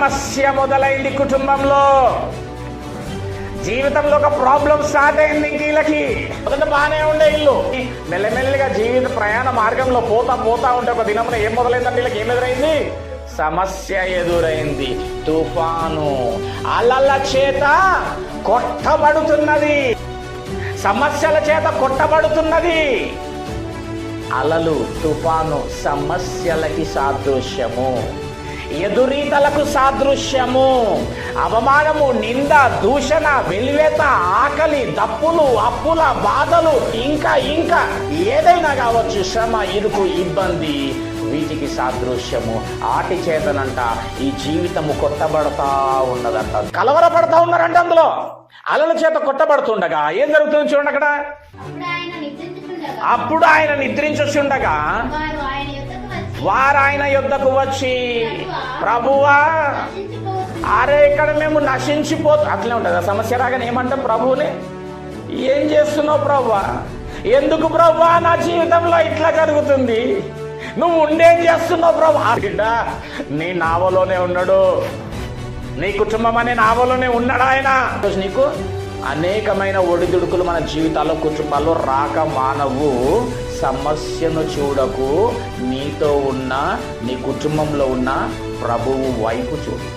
సమస్య మొదలైంది కుటుంబంలో. జీవితంలో ఒక ప్రాబ్లం స్టార్ట్ అయింది ఇంక వీళ్ళకి. మొదట బాగానే ఉండే ఇల్లు. మెల్లమెల్లగా జీవిత ప్రయాణ మార్గంలో పోతా పోతా ఉంటే ఒక దినమున ఏం మొదలైందంటే వీళ్ళకి ఏం ఎదురైంది? సమస్య ఎదురైంది. తుఫాను. అలల చేత కొట్టబడుతున్నది. సమస్యల చేత కొట్టబడుతున్నది. అలలు తుఫాను సమస్యలకి సాదృశ్యము. ఎదురీతలకు సాదృశ్యము. అవమానము నింద దూషణ వెలివేత ఆకలి దప్పులు అప్పుల బాధలు ఇంకా ఇంకా. ఏదైనా కావచ్చు శ్రమ ఇరుకు ఇబ్బంది వీటికి సాదృశ్యము. ఆటి చేతనంట ఈ జీవితము కొట్టబడతా ఉన్నదంట. కలవరపడతా ఉన్నారంట అందులో. అలల చేత కొట్టబడుతుండగా ఏం జరుగుతుంది చూడండి అక్కడ. అప్పుడు ఆయన నిద్రించుచుండగా వారాయన యుద్ధకు వచ్చి ప్రభువా అరే ఇక్కడ మేము నశించిపోతు అట్లే ఉంటుంది. ఆ సమస్య రాగానే ఏమంటాం ప్రభువుని? ఏం చేస్తున్నావు ప్రభువా? ఎందుకు ప్రభువా నా జీవితంలో ఇట్లా జరుగుతుంది? నువ్వు ఉండేం చేస్తున్నావు ప్రభు ఆ బిడ్డ నీ నావలోనే ఉన్నాడు. నీ కుటుంబం అనే నావలోనే ఉన్నాడు ఆయన. నీకు అనేకమైన ఒడిదుడుకులు మన జీవితాల్లో కుటుంబాల్లో రాక మానవు సమస్యను చూడకు. నీతో ఉన్న నీ కుటుంబంలో ఉన్న ప్రభువు వైపు చూడు.